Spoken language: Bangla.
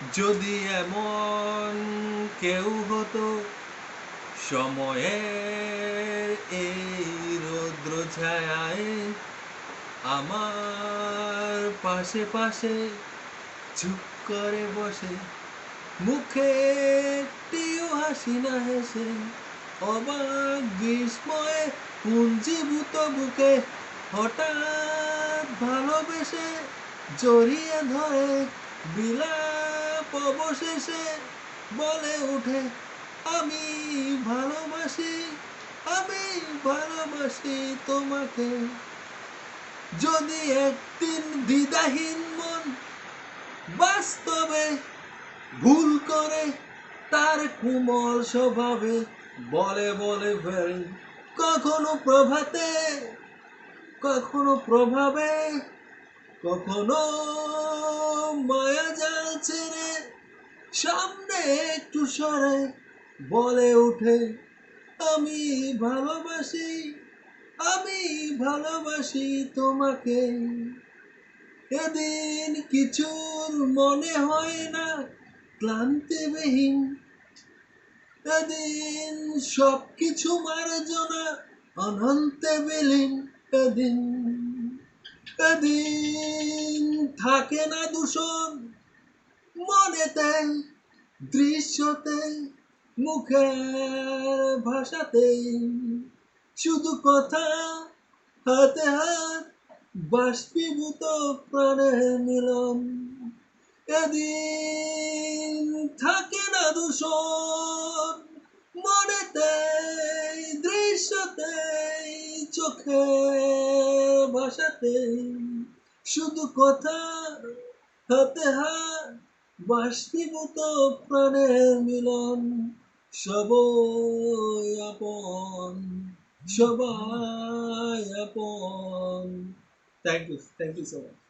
যদি এমন কেউ হতো সময়ের এই রৌদ্র ছায়ায় আমার পাশে পাশে চুপ করে বসে মুখে একটিও হাসি না হেসে, অবাক বিস্ময়ে পুঞ্জীভূত বুকে হঠাৎ ভালোবেসে জড়িয়ে ধরে বিলাপ অবশেষে বলে উঠে আমি ভালোবাসি আমি ভালোবাসি তোমাকে। যদি একদিন দ্বিধাহীন মন বাস্তবে ভুল করে, তার কোমল স্বভাবে বলে বলে ফেরে কখনো প্রভাতে, কখনো প্রভাবে, কখনো মায়া জাল ছেড়ে সামনে একটু সরে, বলে ওঠে, আমি ভালোবাসি আমি ভালোবাসি তোমাকে। এদিন কিছুর মনে হয় না ক্লান্তি ক্লান্তিবিহীন। এদিন সব কিছু মার্জনা, অনন্তে বিলীন। এদিন এদিন থাকে না দূষণ। মনেতে, দৃশ্যতে মুখের ভাষাতে। শুধু কথা, হাতে হাত, বাষ্পীভূত প্রাণের মিলন। এদিন থাকে না দূষণ। মনেতে, দৃশ্যতে, চোখে, ভাষাতে। শুধু কথা হাতে হাত বাষ্পীভূত প্রাণের মিলন, সবই আপন, সবাই আপন। Thank you thank you so much